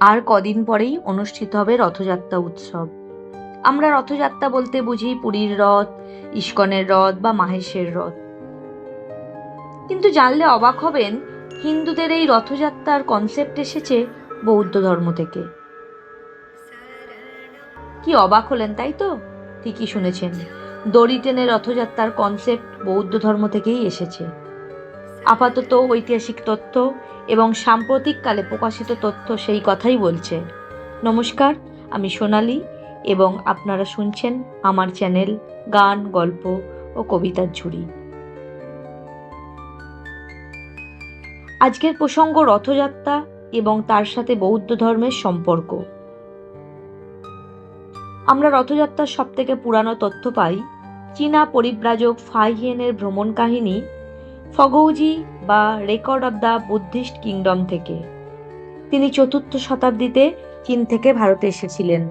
আর কদিন পরেই অনুষ্ঠিত হবে রথযাত্রা উৎসব। আমরা রথযাত্রা বলতে বুঝি পুরীর রথ, ইস্কনের রথ বা মাহেশের রথ। কিন্তু জানলে অবাক হবেন, হিন্দুদের এই রথযাত্রার কনসেপ্ট এসেছে বৌদ্ধ ধর্ম থেকে। কি অবাক হলেন তাই তো? ঠিকই শুনেছেন। দড়ি টেনে রথযাত্রার কনসেপ্ট বৌদ্ধ ধর্ম থেকেই এসেছে। আপাতত ঐতিহাসিক তথ্য এবং সাম্প্রতিককালে প্রকাশিত তথ্য সেই কথাই বলছে। নমস্কার, আমি সোনালি এবং আপনারা শুনছেন আমার চ্যানেল গান, গল্প ও কবিতার ঝুড়ি। আজকের প্রসঙ্গ রথযাত্রা এবং তার সাথে বৌদ্ধ ধর্মের সম্পর্ক। আমরা রথযাত্রার সব থেকে পুরানো তথ্য পাই চীনা পরিব্রাজক ফাইহিয়েনের ভ্রমণ কাহিনী ফগৌজি বা record of the Buddhist kingdom থেকে। তিনি চতুর্থ শতাব্দীতে চীন থেকে ভারতে এসেছিলেন।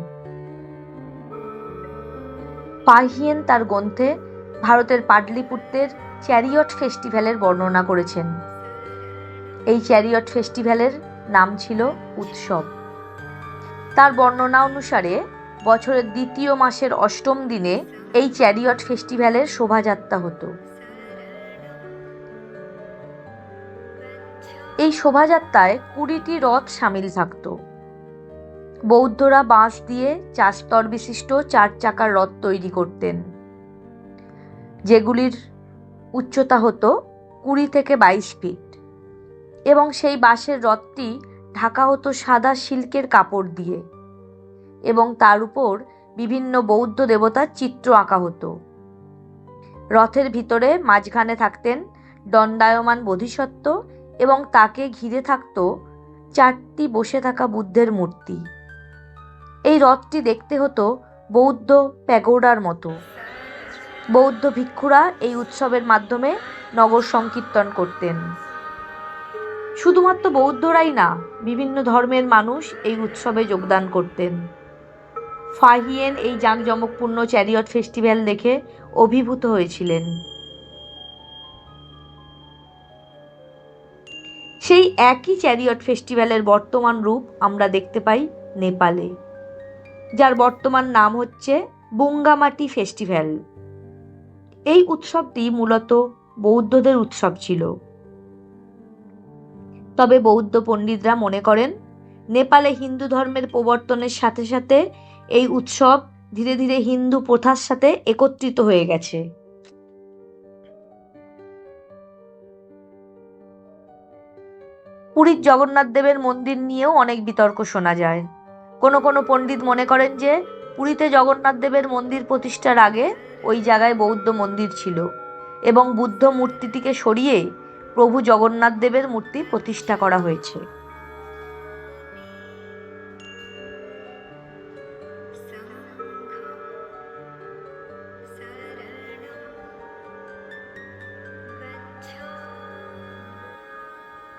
পাহিয়েন তার গ্রন্থে ভারতের পাটলিপুত্রের চ্যারিয়ট ফেস্টিভ্যালের বর্ণনা করেছেন। এই চ্যারিয়ট ফেস্টিভ্যালের নাম ছিল উৎসব। তার বর্ণনা অনুসারে বছরের দ্বিতীয় মাসের অষ্টম দিনে এই চ্যারিয়ট ফেস্টিভ্যালের শোভাযাত্রা হতো। এই শোভাযাত্রায় কুড়িটি রথ সামিল থাকত। বৌদ্ধরা বাঁশ দিয়ে চারস্তর বিশিষ্ট চার চাকার রথ তৈরি করতেন। যেগুলির উচ্চতা হতো কুড়ি থেকে বাইশ ফিট। এবং সেই বাঁশের রথটি ঢাকা হতো সাদা সিল্কের কাপড় দিয়ে। এবং তার উপর বিভিন্ন বৌদ্ধ দেবতার চিত্র আঁকা হতো। রথের ভিতরে মাঝখানে থাকতেন দণ্ডায়মান বোধিসত্ত্ব এবং তাকে ঘিরে থাকত চারটি বসে থাকা বুদ্ধের মূর্তি। এই রথটি দেখতে হতো বৌদ্ধ প্যাগোডার মতো। বৌদ্ধ ভিক্ষুরা এই উৎসবের মাধ্যমে নগর সংকীর্তন করতেন। শুধুমাত্র বৌদ্ধরাই না, বিভিন্ন ধর্মের মানুষ এই উৎসবে যোগদান করতেন। ফাহিয়েন এই জাঁকজমকপূর্ণ চ্যারিয়ট ফেস্টিভ্যাল দেখে অভিভূত হয়েছিলেন। সেই একই চ্যারিয়ট ফেস্টিভ্যালের বর্তমান রূপ আমরা দেখতে পাই নেপালে, যার বর্তমান নাম হচ্ছে বুঙ্গামাটি ফেস্টিভ্যাল। এই উৎসবটি মূলত বৌদ্ধদের উৎসব ছিল। তবে বৌদ্ধ পণ্ডিতরা মনে করেন, নেপালে হিন্দু ধর্মের প্রবর্তনের সাথে সাথে এই উৎসব ধীরে ধীরে হিন্দু প্রথার সাথে একত্রিত হয়ে গেছে। পুরীর জগন্নাথ দেবের মন্দির নিয়েও অনেক বিতর্ক শোনা যায়। কোনো কোনো পণ্ডিত মনে করেন যে, পুরীতে জগন্নাথ দেবের মন্দির প্রতিষ্ঠার আগে ওই জায়গায় বৌদ্ধ মন্দির ছিল এবং বুদ্ধ মূর্তিটিকে সরিয়ে প্রভু জগন্নাথ দেবের মূর্তি প্রতিষ্ঠা করা হয়েছে।